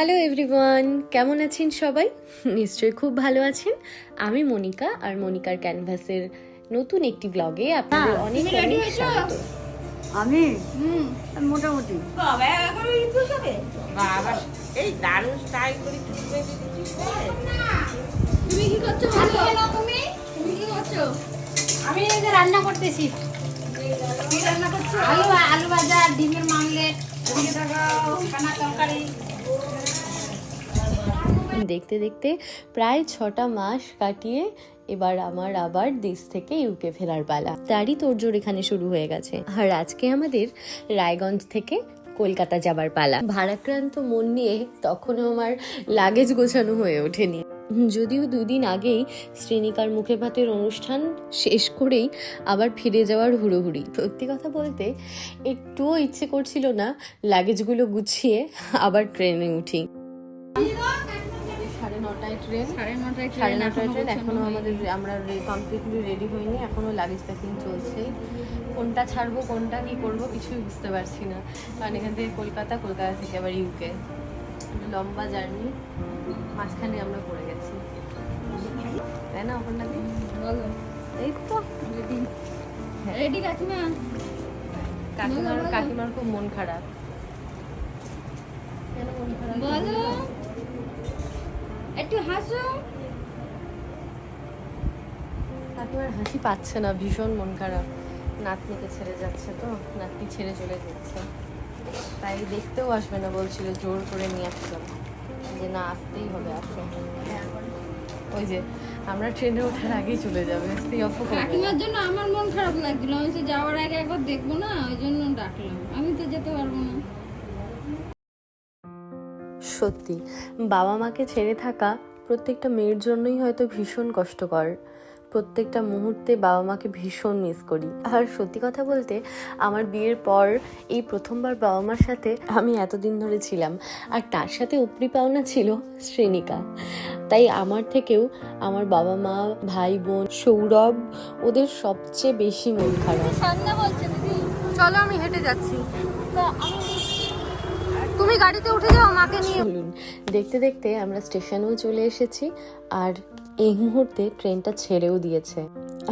Hello everyone কেমন আছেন সবাই? নিশ্চয়ই খুব ভালো আছেন। আমি মনিকা আর মনিকার ক্যানভাসের নতুন একটি ব্লগে আপনাদের অনেক অনেক স্বাগত। আমি? মোটামুটি। বাবা এই দারুণ স্টাইল করে চুলবে তুমি কি করছ বলো? তুমি? তুমি কি করছ? আমি এই যে রান্না করতেছি। কি রান্না করছ? আলু আলু ভাজা ডিমের মামলেট এদিকে থাকো খানা তরকারি। দেখতে দেখতে প্রায় ছটা মাস কাটিয়ে এবার আমার আবার দেশ থেকে ইউকে ফেরার পালা। তারই তোড়জোড় এখানে শুরু হয়ে গেছে। আর আজকে আমাদের রায়গঞ্জ থেকে কলকাতা যাবার পালা। ভারাক্রান্ত মন নিয়ে তখনও আমার লাগেজ গোছানো হয়ে ওঠেনি। যদিও দুদিন আগেই শ্রেণিকার মুখে ভাতের অনুষ্ঠান শেষ করেই আবার ফিরে যাওয়ার হুড়োহুড়ি। সত্যি কথা বলতে একটুও ইচ্ছে করছিল না লাগেজগুলো গুছিয়ে আবার ট্রেনে উঠি। সাড়ে নটায় ট্রেন। সাড়ে নটায় সাড়ে নটায় ট্রেন এখনও আমাদের আমরা কমপ্লিটলি রেডি হইনি এখনও লাগেজ প্যাকিং চলছে। কোনটা ছাড়বো কোনটা কি করব কিছুই বুঝতে পারছি না। কারণ এখান থেকে কলকাতা কলকাতা থেকে আবার ইউকে লম্বা জার্নি মাঝখানে আমরা পড়ে গেছি। তাই না বলো। এই তো। রেডি রেডি কাকিমা? কাকিমার কাকিমার খুব মন খারাপ। কেন মন খারাপ? বলো। একটু হাসো। কাকিমার হাসি পাচ্ছে না ভীষণ মন খারাপ। নাতনিকে ছেড়ে যাচ্ছে তো নাতনি ছেড়ে চলে যাচ্ছে। তাই দেখতেও আসবে না বলছিল জোর করে নিয়ে আসলাম যে না আসতেই হবে আসো। ওই যে আমরা ট্রেনে ওঠার আগেই চলে যাবে অফ কাকিমার জন্য আমার মন খারাপ লাগছিল আমি সে যাওয়ার আগে একবার দেখব না ওই জন্য ডাকলাম। আমি তো যেতে পারব না। সত্যি বাবা মাকে ছেড়ে থাকা প্রত্যেকটা মেয়ের জন্যই হয়তো ভীষণ কষ্টকর। প্রত্যেকটা মুহূর্তে বাবা মাকে ভীষণ মিস করি। আর সত্যি কথা বলতে আমার বিয়ের পর এই প্রথমবার বাবা মার সাথে আমি এতদিন ধরে ছিলাম আর তার সাথে উপরি পাওনা ছিল শ্রেণিকা তাই আমার থেকেও আমার বাবা মা ভাই বোন সৌরভ ওদের সবচেয়ে বেশি মন খারাপ। বলছে দিদি চলো আমি হেঁটে যাচ্ছি। তুমি গাড়িতে উঠে যাও মাকে নিয়ে। বলুন দেখতে দেখতে আমরা স্টেশনেও চলে এসেছি আর এই মুহূর্তে ট্রেনটা ছেড়েও দিয়েছে।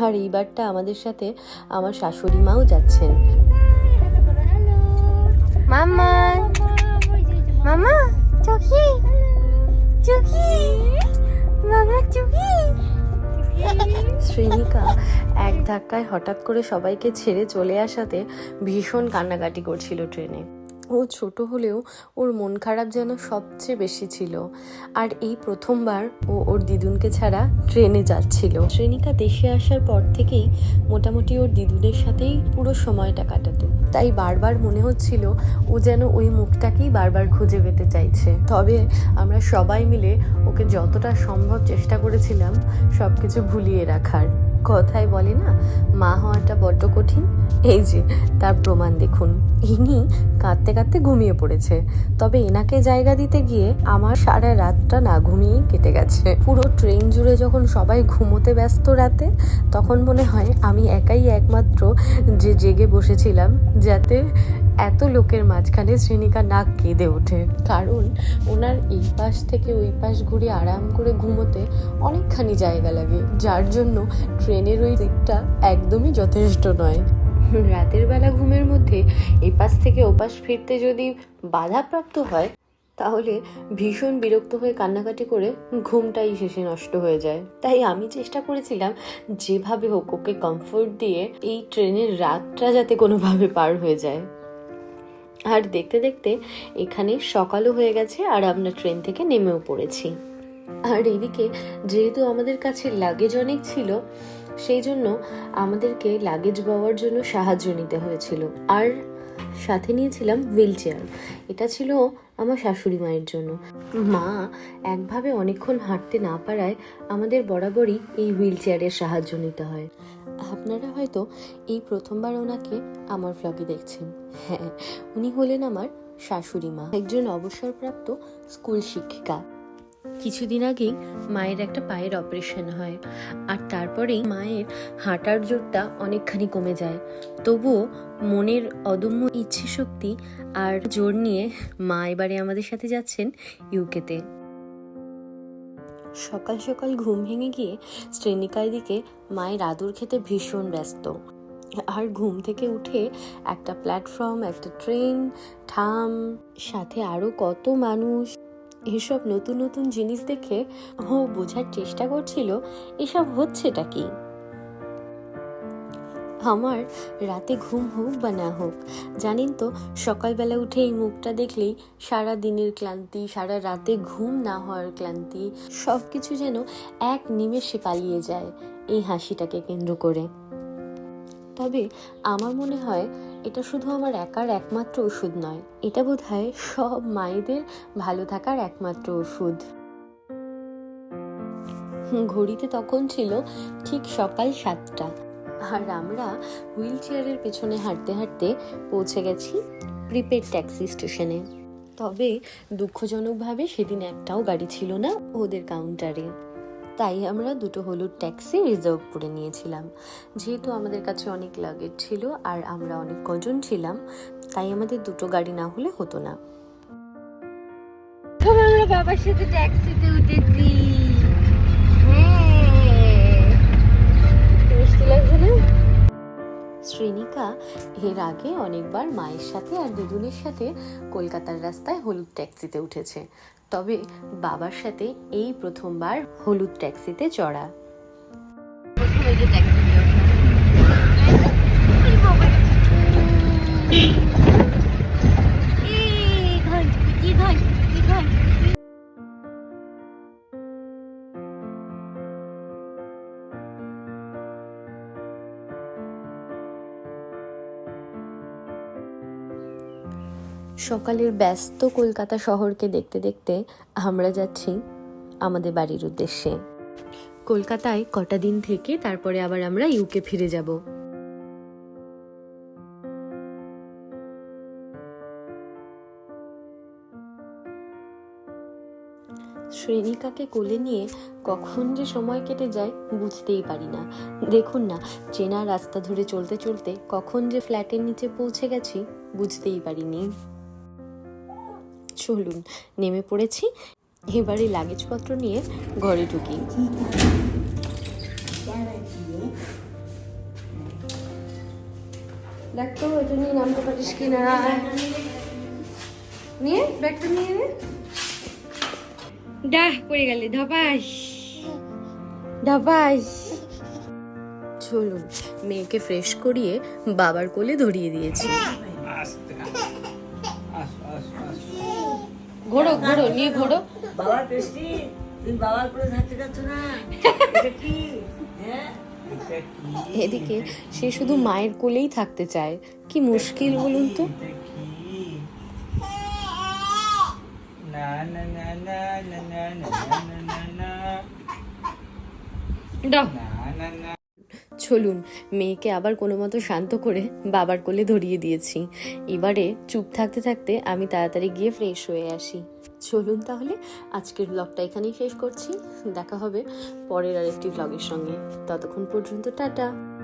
আর এইবারটা আমাদের সাথে আমার শাশুড়ি মাও যাচ্ছেন। মামা মামা মামা চুকি শ্রেণিকা এক ধাক্কায় হঠাৎ করে সবাইকে ছেড়ে চলে আসাতে ভীষণ কান্নাকাটি করছিল ট্রেনে। ও ছোট হলেও ওর মন খারাপ যেন সবচেয়ে বেশি ছিল। আর এই প্রথমবার ও ওর দিদুনকে ছাড়া ট্রেনে যাচ্ছিল। শ্রেণিকা দেশে আসার পর থেকেই মোটামুটি ওর দিদুনের সাথেই পুরো সময়টা কাটাতো। তাই বারবার মনে হচ্ছিল ও যেন ওই মুখটাকেই বারবার খুঁজে পেতে চাইছে। তবে আমরা সবাই মিলে ওকে যতটা সম্ভব চেষ্টা করেছিলাম সব কিছু ভুলিয়ে রাখার। কথায় বলে না, মা হওয়াটা বড্ড কঠিন। এই যে, তার প্রমাণ দেখুন। ইনি কাঁদতে কাঁদতে ঘুমিয়ে পড়েছে। তবে এনাকে জায়গা দিতে গিয়ে আমার সারা রাতটা না ঘুমিয়েই কেটে গেছে। পুরো ট্রেন জুড়ে যখন সবাই ঘুমোতে ব্যস্ত রাতে, তখন মনে হয় আমি একাই একমাত্র যে জেগে বসেছিলাম, যাতে এত লোকের মাঝখানে শ্রেণিকা নাক কেঁদে ওঠে। কারণ ওনার এই পাশ থেকে ওই পাশ ঘুরে আরাম করে ঘুমোতে অনেকখানি জায়গা লাগে, যার জন্য ট্রেনের ওই দিকটা একদমই যথেষ্ট নয়। রাতের বেলা ঘুমের মধ্যে এপাশ থেকে ওপাশ ফিরতে যদি বাধাপ্রাপ্ত হয়, তাহলে ভীষণ বিরক্ত হয়ে কান্নাকাটি করে ঘুমটাই শেষে নষ্ট হয়ে যায়। তাই আমি চেষ্টা করেছিলাম যেভাবে হোক ওকে কমফোর্ট দিয়ে এই ট্রেনের রাতটা যাতে কোনোভাবে পার হয়ে যায়। আর দেখতে দেখতে এখানে সকালও হয়ে গেছে আর আমরা ট্রেন থেকে নেমেও পড়েছি। আর এদিকে যেহেতু আমাদের কাছে লাগেজ অনেক ছিল, সেই জন্য আমাদেরকে লাগেজ পাওয়ার জন্য সাহায্য নিতে হয়েছিল। আর সাথে নিয়েছিলাম হুইল চেয়ার এটা ছিল আমার শাশুড়ি মায়ের জন্য। মা একভাবে অনেকক্ষণ হাঁটতে না পারায় আমাদের বরাবরই এই হুইল চেয়ারের সাহায্য নিতে হয়। আপনারা হয়তো এই প্রথমবার ওনাকে আমার ব্লগে দেখছেন। হ্যাঁ উনি হলেন আমার শাশুড়ি মা, একজন অবসরপ্রাপ্ত স্কুল শিক্ষিকা। কিছুদিন আগেই মায়ের একটা পায়ের অপারেশন হয়, আর তারপরেই মায়ের হাঁটার জোরটা অনেকখানি কমে যায়। তবুও মনের অদম্য ইচ্ছে শক্তি আর জোর নিয়ে মা এবারে আমাদের সাথে যাচ্ছেন ইউকেতে। সকাল সকাল ঘুম ভেঙে গিয়ে শ্রেণিকার দিকে মায়ের আদর খেতে ভীষণ ব্যস্ত। আর ঘুম থেকে উঠে একটা প্ল্যাটফর্ম একটা ট্রেন ঠাম সাথে আরও কত মানুষ। এসব নতুন নতুন জিনিস দেখে ও বোঝার চেষ্টা করছিল, এসব হচ্ছেটা কি? আমার রাতে ঘুম হোক বা না হোক, জানেন তো, সকালবেলা উঠে এই মুখটা দেখলেই সারা দিনের ক্লান্তি, সারা রাতে ঘুম না হওয়ার ক্লান্তি সব কিছু যেন এক নিমেষে পালিয়ে যায় এই হাসিটাকে কেন্দ্র করে। তবে আমার মনে হয় এটা শুধু আমার একার একমাত্র ওষুধ নয়, এটা বোধ হয় সব মায়েদের ভালো থাকার একমাত্র ওষুধ। ঘড়িতে তখন ছিল ঠিক সকাল সাতটা। আর আমরা হুইল চেয়ারের পেছনে হাঁটতে হাঁটতে পৌঁছে গেছি প্রিপেড ট্যাক্সি স্টেশনে। তবে দুঃখজনকভাবে সেদিন একটাও গাড়ি ছিল না ওদের কাউন্টারে। তাই আমরা দুটো হলুদ ট্যাক্সি রিজার্ভ করে নিয়েছিলাম। যেহেতু আমাদের কাছে অনেক লাগেজ ছিল আর আমরা অনেক কজন ছিলাম, তাই আমাদের দুটো গাড়ি না হলে হতো না। আমরা বাবার সাথে ট্যাক্সিতে উঠেছি। মিষ্টি লাগছে না? শ্রেণিকা এর আগে অনেকবার মায়ের সাথে আর দুদুনের সাথে কলকাতার রাস্তায় হলুদ ট্যাক্সিতে উঠেছে। তবে বাবার সাথে এই প্রথমবার হলুদ ট্যাক্সিতে চড়া। প্রথমে যে ট্যাক্সিতে সকালের ব্যস্ত কলকাতা শহরকে দেখতে দেখতে আমরা যাচ্ছি আমাদের বাড়ির উদ্দেশ্যে। কলকাতায় কটা দিন থেকে তারপরে আবার আমরা ইউকে ফিরে যাব। শ্রেণিকাকে কোলে নিয়ে কখন যে সময় কেটে যায় বুঝতেই পারি না। দেখুন না, চেনা রাস্তা ধরে চলতে চলতে কখন যে ফ্ল্যাটের নিচে পৌঁছে গেছি বুঝতেই পারিনি। চলুন নেমে পড়েছি এবারে লাগেজপত্র নিয়ে ঘরে ঢুকি। দেখ তো ওই জন্যই নামতে পারিস কি না? নিয়ে ব্যাগটা নিয়ে নে। ডাহ পড়ে গেলে ধপাস। ধপাস। চলুন মেয়েকে ফ্রেশ করিয়ে বাবার কোলে ধরিয়ে দিয়েছি। ঘোড়ো ঘোড়ো নিয়ে ঘোড়ো বাবার পেস্টি তুমি বাবার করে থাকতে যাচ্ছ না এটা কি হ্যাঁ এদিকে সে শুধু মায়ের কোলেই থাকতে চায় কি মুশকিল বলুন তো না না না না না না না না না না দাও না না না চলুন, মেয়েকে আবার কোনো মতো শান্ত করে বাবার কোলে ধরিয়ে দিয়েছি। এবারে চুপ থাকতে থাকতে আমি তাড়াতাড়ি গিয়ে ফ্রেশ হয়ে আসি। চলুন তাহলে, আজকের ব্লগটা এখানেই শেষ করছি। দেখা হবে পরের আরেকটি ব্লগের সঙ্গে। ততক্ষণ পর্যন্ত টাটা।